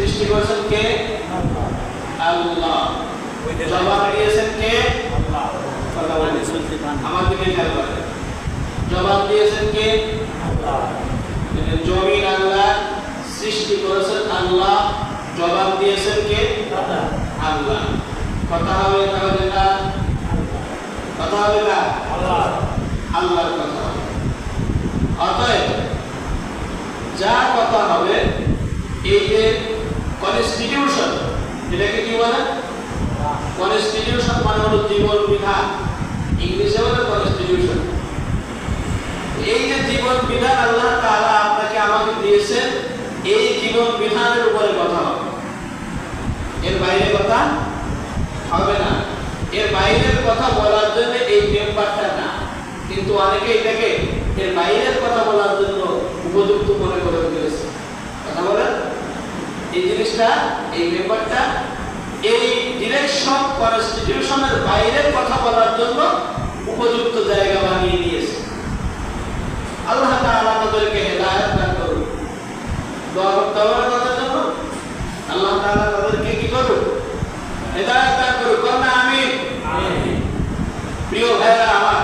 সৃষ্টি করেছেন কে? আল্লাহ। জবাব দিয়েছেন কে? আমার দিকে খেয়াল করেন জবাব দিয়েছেন কে? জমিন আল্লাহ সৃষ্টি করেছেন আল্লাহ। জবাব দিয়েছেন কে? আল্লাহ। কথা হবে তাহলে না কথা হবে না আল্লাহ আল্লাহর কথা হবে। অতএব যা কথা হবে এই যে কনস্টিটিউশন এটাকে কি বলে? কনস্টিটিউশন মানে হলো জীবন বিধান। ইংলিশে বলে কনস্টিটিউশন এই যে জীবন বিধান আল্লাহ তাআলা আপনাকে আমাকে দিয়েছেন, এই জীবন বিধানের উপরে কথা হবে। এর বাইরে কথা হবে না। এর বাইরের কথা বলার জন্য এই মেম্বারটা না। কিন্তু অনেকে এটাকে এর বাইরের কথা বলার জন্য উপযুক্ত মনে করে ফেলেছে। কথা বলেন। এই জিনিসটা এই মেম্বারটা এই ডিরেকশন কনস্টিটিউশনের বাইরের কথা বলার জন্য উপযুক্ত জায়গা বানিয়ে দিয়েছে আল্লাহ তাআলা আমাদেরকে হেদায়েত দান করুন। দোয়া করতে হবে না তাদের জন্য? আল্লাহ তাআলা তাদেরকে কি করুন হেদায়েত দান করুন কন্যা আমিন। প্রিয় ভাইরা আমার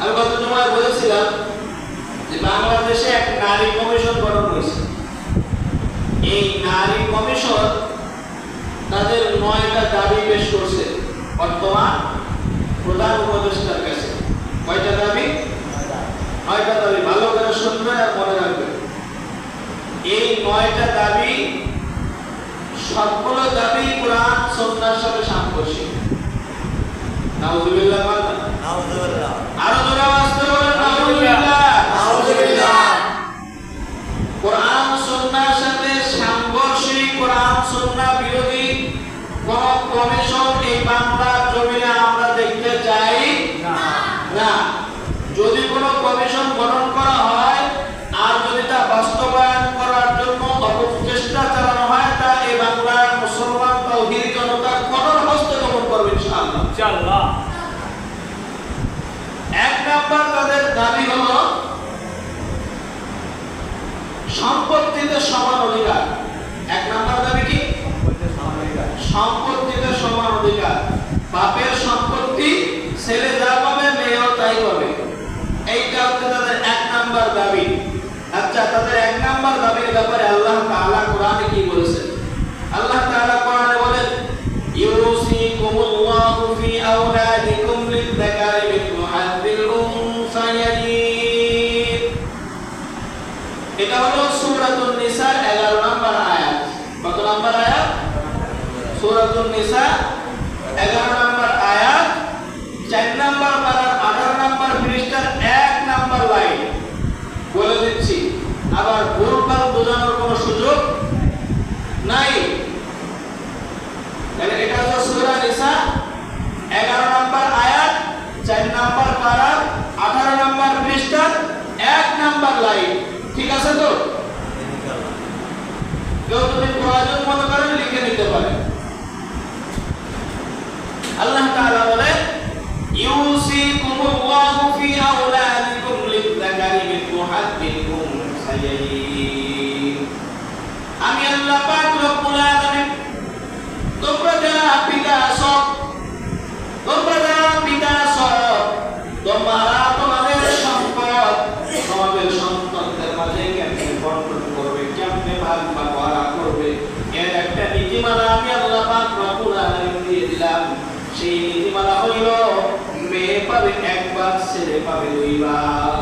আমি গত জমায় বলেছিলাম যে বাংলাদেশে এক নারী কমিশন গঠন নারী কমিশন তাদের নয়টা দাবি পেশ করছে। বর্তমান প্রধান উপদেষ্টার কাছে। কয়টা দাবি? নয়টা দাবি। ভালো করে শুনবেন আর মনে রাখবেন এই নয়টা দাবি সবগুলো দাবি কোরআন সন্ন্যার সাথে সাংঘর্ষিক। নাউজুবিল্লাহ। আরও জোরে সম্পত্তিতে সমান অধিকার। এক নাম্বার দাবি কি? সম্পত্তিতে সমান অধিকার। বাপের সম্পত্তি ছেলে যা পাবে, মেয়েও তাই পাবে এইটা হচ্ছে তাদের এক নাম্বার দাবি। আচ্ছা তাদের এক নাম্বার দাবির ব্যাপারে আল্লাহ তাআলা কোরআনে কি বলেছেন? আল্লাহ তাআলা কোরআনে বলেন, ইউসিকুমুল্লাহু ফি আওলাদিকুম লিয-যাকারি মিথলু হাযিল উনসায়াইন এটা হলো সূরাতুন নিসা 11 নম্বর আয়াত কত নম্বর আয়াত সূরাতুন নিসা 11 নম্বর আয়াত 4 নম্বর পারার 18 নম্বর পৃষ্ঠার 1 নম্বর লাইন। বলে দিচ্ছি আবার ভুলভাল বোঝানোর কোনো সুযোগ নাই। তাহলে এটা হচ্ছে সূরা নিসা 11 নম্বর আয়াত 4 নম্বর পারা 18 নম্বর পৃষ্ঠার 1 নম্বর লাইন। ঠিক আছে তো? কেউ যদি প্রয়োজন মনে করেন আল্লাহ তাআলা বলে ইউসিকুমুল্লাহু ফি আওলাদিকুম লিযাকারি মিথলু হাযিল উনসায়াইন আমি আল্লাহ পাক রব্বুল আলামিন, তোমরা যারা পিতা, সব তোমরা যারা পিতা সব তোমরা তোমাদের সম্পদ তোমাদের সন্তানদের মাঝে কেমনে বন্টন করবে কেমনে ভাগ বাটোয়ারা করবে এর একটা নীতিমালা আমি আল্লাহ পাক রব্বুল আলামিন দিয়ে দিলাম সেই নীতিমালা হইল মেয়ে পাবে একবার ছেলে পাবে দুইবার।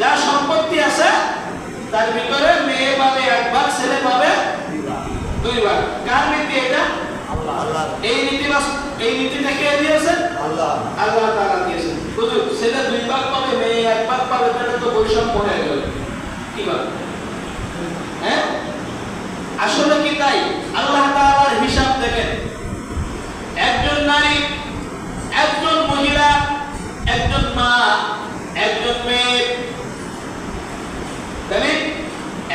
যা সম্পত্তি আছে তার ভিতরে মেয়ে পাবে একবার ছেলে পাবে দুইবার। কার নীতি এটা? এই নীতি এই নীতিটা কে দিয়েছেন আল্লাহ। তাআলা দিয়েছেন বুঝুন ছেলে দুই ভাগ পাবে মেয়ে এক ভাগ পাবে তাহলে তো বৈষম্য হয়ে গেল কি হ্যাঁ? আসলে কি তাই? আল্লাহ তাআলার হিসাব দেখেন একজন নারী একজন মহিলা একজন মা একজন মেয়ে তাহলে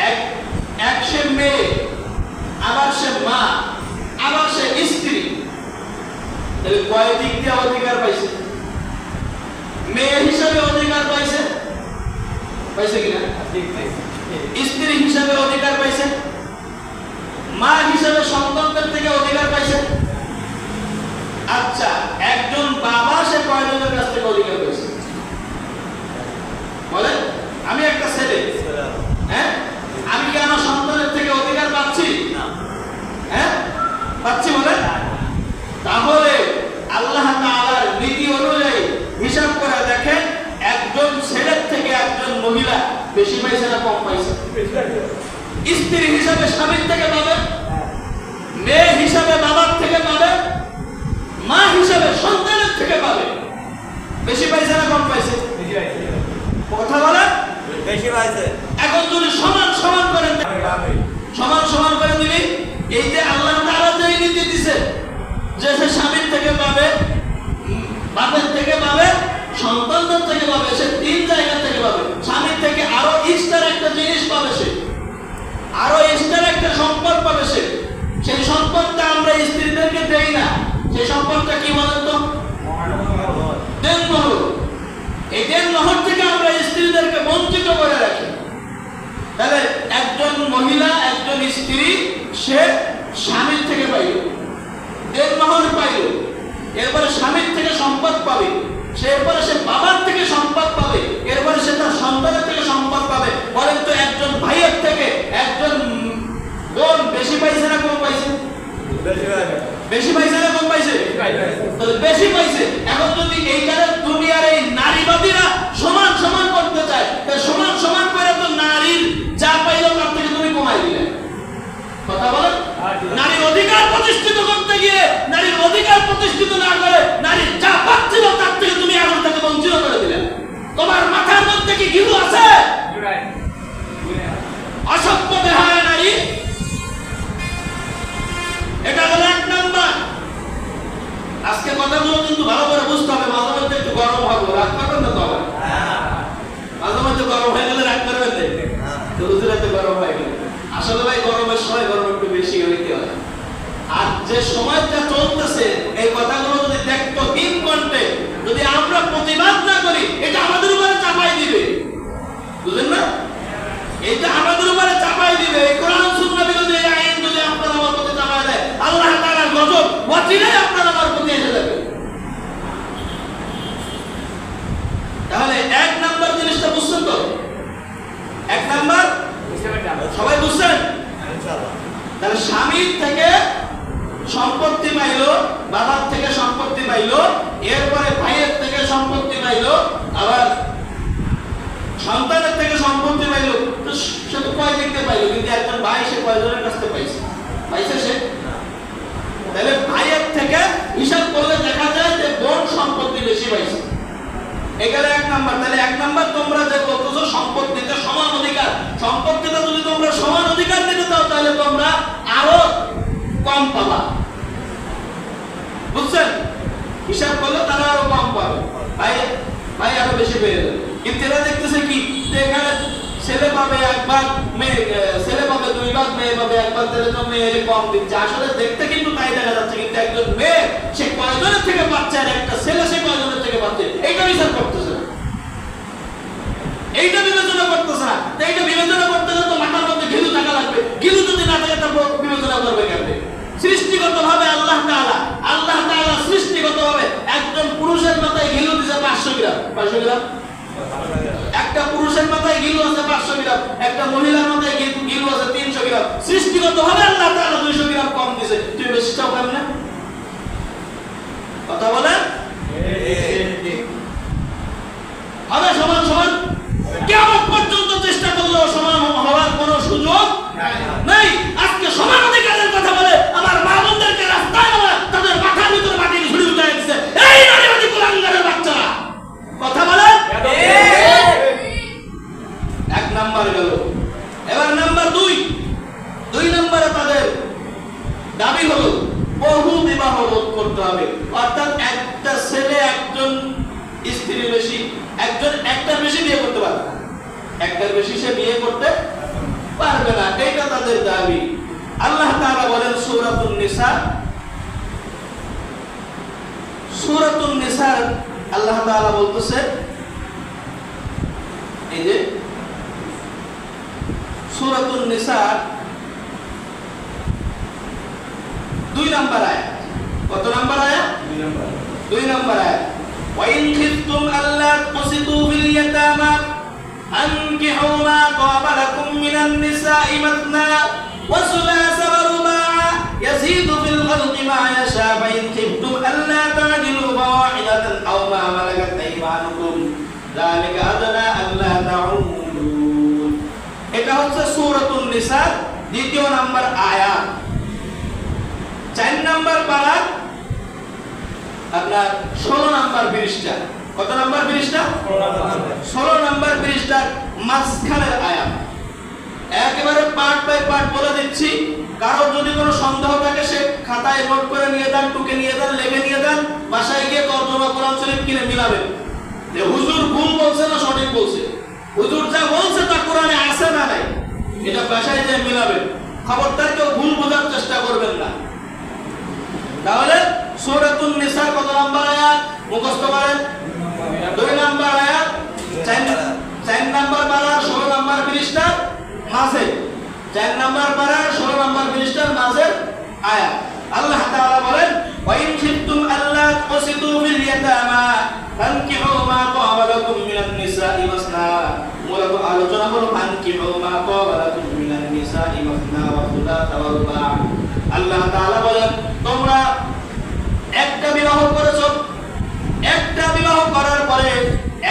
এক এক সে মেয়ে আবার সে মা আবার সে স্ত্রী। তাহলে কয় দিক দিয়ে অধিকার পাইছে? মেয়ে হিসাবে অধিকার পাইছে? পাইছে কিনা? স্ত্রী হিসাবে অধিকার পাইছে? মা হিসাবে সন্তানদের থেকে অধিকার পাইছে? আচ্ছা একজন বাবা সে কয়জনের কাছ থেকে অধিকার পাইছে? বলেন আমি একটা ছেলে। হ্যাঁ? আমি কি আমার সন্তানের থেকে অধিকার পাচ্ছি হ্যাঁ? পাচ্ছি বলেন তাহলে আল্লাহ তাআলার নীতি অনুযায়ী হিসাব করে দেখেন একজন ছেলের থেকে একজন মহিলা বেশি পাইছে না কম পাইছে? স্ত্রী হিসাবে স্বামীর থেকে পাবে? মেয়ে হিসাবে বাবার থেকে পাবে? মা হিসাবে সন্তানের থেকে পাবে? বেশি পাইছে না কম পাইছে? কথা বলেন? বেশি পাইছে। এখন যদি সমান সমান করেন সমান সমান করে দিবি এই যে আল্লাহ তাআলা যে নীতি দিছে যে সে স্বামীর থেকে পাবে, বাপের থেকে পাবে, সন্তানদের থেকে পাবে, সে তিন জায়গা থেকে পাবে। স্বামীর থেকে আরও এক্সট্রা একটা জিনিস পাবে সে। আরও এক্সট্রা একটা সম্পদ পাবে সে। সেই সম্পদটা আমরা স্ত্রীদেরকে দেই না। সেই সম্পদটা কি বলেন তো? দেন নহর। এই দেন নহর থেকে আমরা স্ত্রীদেরকে বঞ্চিত করে রাখি। তাহলে একজন মহিলা, একজন স্ত্রী সে স্বামীর থেকে পাইল। দেড় নহর পাইল। এরপরে স্বামীর থেকে সম্পদ পাবে। সে এরপরে সে বাবার থেকে সম্পদ পাবে। এরপরে সে তার সন্তানের থেকে সম্পদ পাবে। বলেন তো একজন ভাইয়ের থেকে একজন বোন বেশি পাইছে না কম পাইছে? বেশি পাইছে। না কম পাইছে? তাহলে বেশি পাইছে। এখন যদি এই এইখানে দুনিয়ার এই নারীবাদীরা সমান সমান করতে চায় সমান সমান করে তো নারীর যা পাইলো তার থেকে তুমি কমাই দিলে কথা বলেন। নারীর অধিকার প্রতিষ্ঠিত করতে গিয়ে, নারীর অধিকার প্রতিষ্ঠিত না করে, নারীর যা পাচ্ছিল তার থেকে তুমি এখন থেকে বঞ্চিত করে দিলে। তোমার মাথার মধ্যে কি ঘিলু আছে? অসভ্য দেহায় নারী। এটা হলো এক নাম্বার। আজকে কথাগুলো কিন্তু ভালো করে বুঝতে হবে, মাঝে মধ্যে একটু গরম হবে রাগ করবেন না তো আবার মাঝে মধ্যে গরম হয়ে গেলে রাগ করবেন তো। গরম হয়ে গেলে। আসলে ভাই, গরম একটু বেশি হইতে হয় আর যে সময়টা চলতেছে এই কথাগুলো যদি দেখতো তিন ঘন্টে যদি আমরা প্রতিবাদ না করি এটা আমাদের উপরে চাপাই দিবে। বুঝলেন না? এটা আমাদের উপরে চাপাই দিবে। কোরআন সুন্নাহ বিরোধী এই আইন যদি আপনারা আমার প্রতি চাপাই দেয় আল্লাহ তাআলার গজব ওয়াজিলাই আপনারা আমার প্রতি এসে যাবে। তাহলে এক নাম্বার জিনিসটা বুঝছেন তো? এক নাম্বার? সবাই বুঝছেন? তাহলে স্বামীর থেকে বাবার থেকে সম্পত্তি পাইলো, এরপরে ভাইয়ের থেকে সম্পত্তি পাইলো, আবার সন্তানের থেকে সম্পত্তি পাইলো। তো সে তো কয় থেকে পাইলো? কিন্তু একজন ভাই সে কয়জনের কাছ থেকে পাইছে? পাইছে সে? তাহলে ভাইয়ের থেকে হিসাব করলে দেখা যায় যে বোন সম্পত্তি বেশি পাইছে। এখানে এক নাম্বার। তাহলে এক নাম্বার তোমরা যে বলতেছো, সম্পত্তিতে সমান অধিকার। সম্পত্তিতে যদি তোমরা সমান অধিকার দিতে চাও, তাহলে তোমরা আরও কম পাবা। বুঝছেন? হিসাব করলে তারা আরও কম পাবে। ভাই ভাই আরও বেশি পেয়ে যাবে। কিন্তু এরা দেখতেছে কি এখানে ছেলে পাবে একবার, মেয়ে ছেলে পাবে দুইবার, মেয়ে পাবে একবার, তাহলে তো মেয়ের কম দিচ্ছে। আসলে দেখতে কিন্তু তাই দেখা যাচ্ছে, কিন্তু একজন মেয়ে, সে কয়জনের থেকে পাচ্ছে আর একটা ছেলে সে কয়জনের থেকে পাচ্ছে? এইটা বিচার করতেছে না। এইটা বিবেচনা করতেছে না তো এইটা বিবেচনা করতে গেলে তো মাথার মধ্যে ঘিলু থাকা লাগবে ঘিলু যদি না থাকে তারপর বিবেচনা করবে কেমনে সৃষ্টিগত ভাবে আল্লাহ তাআলা আল্লাহ তাআলা সৃষ্টিগত ভাবে একজন পুরুষের মাথায় ঘিলু দিছে 500 গ্রাম? একটা পুরুষের মাথায় গিলু আছে 500 গ্রাম একটা মহিলার মাথায় গিলু- আছে 300 গ্রাম। সৃষ্টিগত ভাবে আল্লাহ তারা দুইশো গ্রাম কম দিছে। তুই বেশি চাও না কথা বলেন? হবে সমান সমান কেমন পর্যন্ত চেষ্টা করলেও সমান হওয়ার কোনো সুযোগ নাই আজকে সমান অধিকারের কথা বলে আমার মা বোনদেরকে রাস্তায় নামা তাদের মাথার ভিতরে মাটি ঝুড়ি উঠাই দিচ্ছে এই নারীবাদী কুলাঙ্গারের বাচ্চারা কথা বলেন এক নাম্বার গেল এবার নাম্বার দুই দুই নম্বরে তাদের দাবি হলো বহু বিবাহ রোধ করতে হবে অর্থাৎ একটা ছেলে একজন স্ত্রী বেশি একজন একটার বেশি বিয়ে করতে পারবে না। একের বেশি সে বিয়ে করতে পারবে না। এইটা তাদের দাবি। আল্লাহ তারা বলেন সৌরাতুল নিসা। সুরাতুল নিসার আল্লাহ তাআলা বলতেছে এই যে সুরাতুল নিসার দুই নাম্বার আয় কত নাম্বার আয়াত? দুই নাম্বার আয়াত। ওয়াইন খিফতুম আল্লাহ তুসিতু বিল ইয়াতামা أنكحوا ما طاب لكم من النساء مثنى وثلاث ورباع يزيد في الخلق ما يشاء فإن خفتم ألا تعدلوا فواحدة أو ما ملكت أيمانكم ذلك أدنى ألا تعودوا এটা হচ্ছে সূরাতুন নিসা দ্বিতীয় নাম্বার আয়াত চার নাম্বার পারার আপনার ষোলো নাম্বার ব্রিজটা কত নাম্বার ব্রিজটা? ষোলো নাম্বার ব্রিজটার মাঝখানের আয়াত। একেবারে পার্ট বাই পার্ট বলে দিচ্ছি, কারোর যদি কোনো সন্দেহ থাকে, সে খাতায় নোট করে নিয়ে যান, টুকে নিয়ে যান, লেগে নিয়ে যান, বাসায় গিয়ে তর্জমা কোরআন শরীফ কিনে মিলাবেন যে হুজুর ভুল বলছে না সঠিক বলছে? হুজুর যা বলছে তা কোরআনে আছে না নাই? এটা বাসায় যে মিলাবেন খবরদার কেউ ভুল বোঝার চেষ্টা করবেন না। তাহলে সূরাতুন নিসার কত নাম্বার আয়াত? মুখস্থ করেন। দুই নাম্বার আয়াত, চার নাম্বার পারা ষোলো নাম্বার পৃষ্ঠার মাঝে। চার নাম্বার পারা ষোলো নাম্বার পৃষ্ঠার মাঝে আয়াত। আল্লাহ তাআলা বলেন, ওয়াইন খিফতুম আল্লা তুকসিতু ফিল ইয়াতামা, ফানকিহু মা তাবা লাকুম মিনান নিসাই মাসনা মূলত আলোচনা হলো ফানকিহু মা তাবা লাকুম মিনান নিসাই মাসনা ওয়া সুলাসা ওয়া রুবা। আল্লাহ তাআলা বলেন, তোমরা একটা বিবাহ করেছ বিবাহ করার পরে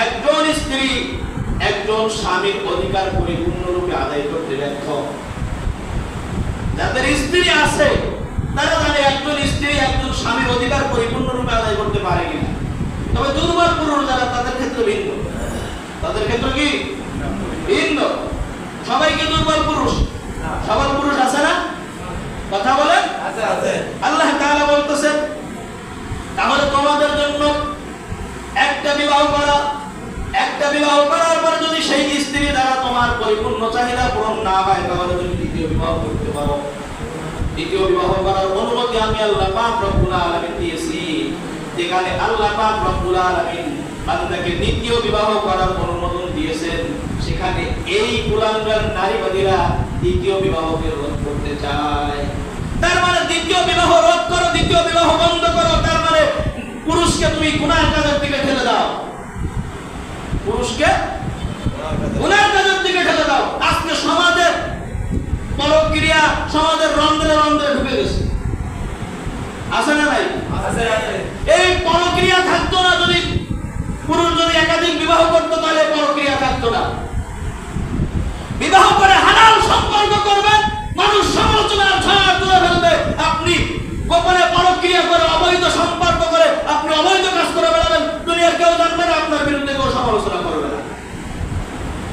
একজন স্ত্রী একজন স্বামীর অধিকার পরিপূর্ণরূপে আদায় করতে ব্যর্থ। যাদের স্ত্রী আছে তারা জানে একজন স্ত্রী একজন স্বামীর অধিকার পরিপূর্ণরূপে আদায় করতে পারে কিনা। তবে দুর্বল পুরুষ যারা তাদের ক্ষেত্রে ভিন্ন। তাদের ক্ষেত্রে কি? ভিন্ন। সবাই কি দুর্বল পুরুষ? সবল পুরুষ আছে না? কথা বলেন। আল্লাহ তাআলা বলতেছেন তাহলে তোমাদের বিবাহ করা, একটা বিবাহ করার পর যদি সেই স্ত্রী দ্বারা তোমার পরিপূর্ণ চাহিদা পূরণ না হয়, তাহলে তুমি দ্বিতীয় বিবাহ করতে পারো। দ্বিতীয় বিবাহ করার অনুমতি আমি আল্লাহ পাক রব্বুল আলামিন দিয়েছি, যেখানে আল্লাহ পাক রব্বুল আলামিন বান্দাকে দ্বিতীয় বিবাহ করার অনুমোদন দিয়েছেন। সেখানে এই কুলাঙ্গার নারীবাদীরা দ্বিতীয় বিবাহকে রোধ করতে চায়। তার মানে দ্বিতীয় বিবাহ রোধ করো, দ্বিতীয় বিবাহ বন্ধ করো, তার পুরুষকে তুমি গুনার কাজের দিকে ঠেলে দাও। পুরুষকে গুনার কাজের দিকে ঠেলে দাও। আজকে সমাজের পরক্রিয়া সমাজের রন্ধ্রে রন্ধ্রে ঢুকে গেছে। আসে না নাই? এই পরক্রিয়া থাকতো না যদি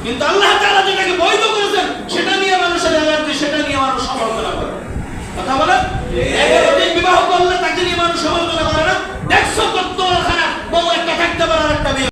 কিন্তু আল্লাহ তাআলা যেটাকে বৈধ করেছেন, সেটা নিয়ে মানুষের এলার্জি সেটা নিয়ে মানুষ সমালোচনা করে। কথা একাধিক বিবাহ করলে তাকে নিয়ে মানুষ সমালোচনা করে না। দেখছ কত খারাপ বউ একটা থাকতে পারে একটা বিয়ে